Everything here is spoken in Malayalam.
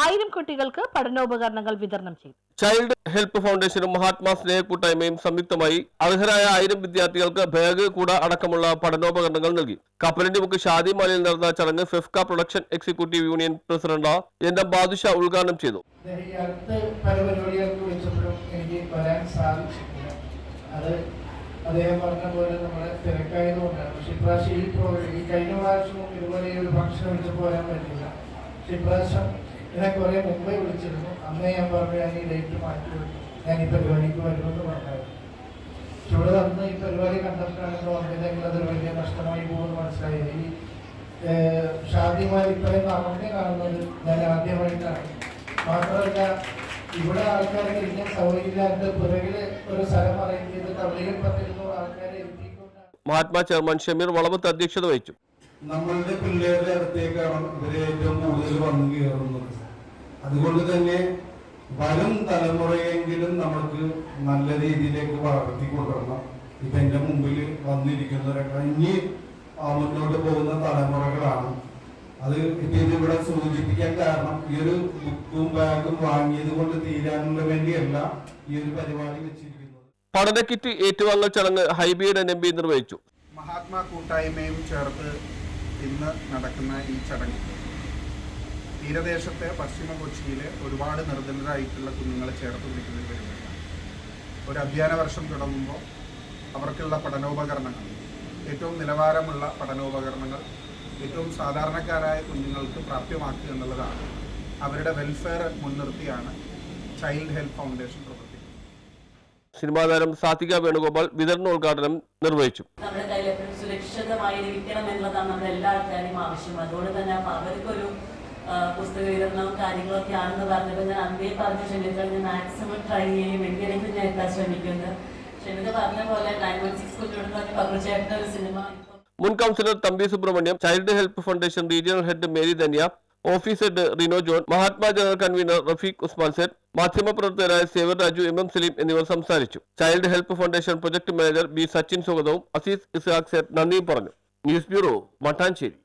ആയിരം കുട്ടികൾക്ക് പഠനോപകരണങ്ങൾ വിതരണം ചെയ്തു. ചൈൽഡ് ഹെൽപ്പ് ഫൗണ്ടേഷനും മഹാത്മാ സ്നേഹ കൂട്ടായ്മയും സംയുക്തമായി അർഹരായ ആയിരം വിദ്യാർത്ഥികൾക്ക് ബാഗ് കൂട അടക്കമുള്ള പഠനോപകരണങ്ങൾ നൽകി. കപ്പലിന്റെ മുക്ക് ഷാദിമാലയിൽ നടന്ന ചടങ്ങ് FEFKA production executive union president N M Badusha ഉദ്ഘാടനം ചെയ്തു. അദ്ദേഹം പറഞ്ഞ പോലെ നമ്മുടെ തിരക്കായതുകൊണ്ടാണ്. പക്ഷെ ഇപ്രാവശ്യം ഈ പ്രോഗ്രാം ഈ കഴിഞ്ഞ പ്രാവശ്യവും ഇതുപോലെ ഈ ഒരു ഫംഗ്ഷൻ വെച്ച് പോരാൻ പറ്റില്ല പക്ഷെ ഇപ്രാവശ്യം എന്നെ കുറെ മുമ്പേ വിളിച്ചിരുന്നു. അന്നേ ഞാൻ പറഞ്ഞു ഞാൻ ഈ ഡേറ്റ് മാറ്റി. ഞാൻ ഈ പരിപാടിക്ക് വരുമെന്ന് പറഞ്ഞായിരുന്നു. പക്ഷെ ഇവിടെ വന്ന് ഈ പരിപാടി കണ്ടപ്പോഴാണ് ഓർമ്മയിലെങ്കിൽ അതൊരു വലിയ നഷ്ടമായി പോകുമെന്ന് മനസ്സിലായി. ഈ ഷാദിമാർ ഇപ്പോഴും നമ്മളെ കാണുന്നത് ഞാൻ ആദ്യമായിട്ടാണ്. മാത്രമല്ല ഇവിടെ ആൾക്കാർക്ക് ഇങ്ങനെ സൗകര്യമില്ലാത്ത പുറകിൽ ഒരു സ്ഥലം അറിയിക്കുന്നത് തമിഴിൽ പത്തിരുന്നൂറ് ആൾക്കാരെ മഹാത്മാ ചെയർമാൻ ഷമീർ വളവത്ത് അധ്യക്ഷത വഹിച്ചു. നമ്മളുടെ പിള്ളേരുടെ അടുത്തേക്കാണ് ഇവരെ ഏറ്റവും കൂടുതൽ വന്നു കയറുന്നത്. അതുകൊണ്ട് തന്നെ വരും തലമുറയെങ്കിലും നമുക്ക് നല്ല രീതിയിലേക്ക് വളർത്തി കൊണ്ടുവരണം. ഇപ്പൊ എന്റെ മുമ്പിൽ വന്നിരിക്കുന്നവരൊക്കെ ഇനി ആ മുന്നോട്ട് പോകുന്ന തലമുറകളാണ്. അത് ഇപ്പൊ ഇതിവിടെ സൂചിപ്പിക്കാൻ കാരണം ഈ ഒരു ബുക്കും ബാഗും വാങ്ങിയത് കൊണ്ട് തീരാനുള്ള വേണ്ടിയല്ല ഈ ഒരു പരിപാടി വെച്ചിരിക്കുന്നത്. പഠന കിറ്റ് ഏറ്റുവാങ്ങൽ ചടങ്ങ് ഹൈബിയുടെ എം പി നിർവഹിച്ചു. മഹാത്മാ കൂട്ടായ്മയും ചേർത്ത് ഇന്ന് നടക്കുന്ന ഈ ചടങ്ങ്. തീരദേശത്തെ പശ്ചിമ കൊച്ചിയിലെ ഒരുപാട് നിർദ്ധനരായിട്ടുള്ള കുഞ്ഞുങ്ങളെ ചേർത്ത് പിടിക്കുന്ന ഒരു പരിപാടിയാണ് ഒരു അധ്യയന വർഷം തുടങ്ങുമ്പോൾ അവർക്കുള്ള പഠനോപകരണങ്ങൾ ഏറ്റവും നിലവാരമുള്ള പഠനോപകരണങ്ങൾ ഏറ്റവും സാധാരണക്കാരായ കുഞ്ഞുങ്ങൾക്ക് പ്രാപ്യമാക്കുക എന്നുള്ളതാണ്. അവരുടെ വെൽഫെയർ മുൻനിർത്തിയാണ് ചൈൽഡ് ഹെൽത്ത് ഫൗണ്ടേഷൻ പ്രവർത്തിക്കുന്നത്. സിനിമാ താരം സാത്വിക വേണുഗോപാൽ വിതരണോദ്ഘാടനം നിർവഹിച്ചു. നമ്മുടെ കയ്യിൽ എപ്പോഴും സുരക്ഷിതമായിരിക്കണം എന്നുള്ളതാണ് നമ്മുടെ എല്ലാ ആൾക്കാരെയും ആവശ്യം. അതുകൊണ്ട് തന്നെ അവർക്കൊരു പുസ്തക വിതരണവും കാര്യങ്ങളൊക്കെ ആണെന്ന് പറഞ്ഞപ്പോൾ ഞാൻ അന്നേ പറഞ്ഞു ക്ഷമിച്ചാൽ ഞാൻ മാക്സിമം ട്രൈ ചെയ്യും. എങ്ങനെയെങ്കിലും ഞാൻ എത്താൻ ശ്രമിക്കുന്നത് ക്ഷണിത പറഞ്ഞ പോലെ നയൻ വൺ സിക്സ് കുട്ടിയോട് പകർച്ചയായിട്ട് ഒരു സിനിമ മുൻ councillor Thampi Subramaniam child help foundation regional head Mary Dhanya office head Rino John Mahatma general convener Rafeeq Usman Sait മാധ്യമപ്രവർത്തകരായ saver Raju M M Saleem എന്നിവർ സംസാരിച്ചു. Child help foundation project manager B Sachin സ്വാഗതവും അസീസ് ഇസ്ഹാഖ് സെറ്റ് നന്ദിയും പറഞ്ഞു. News bureau Mattancherry.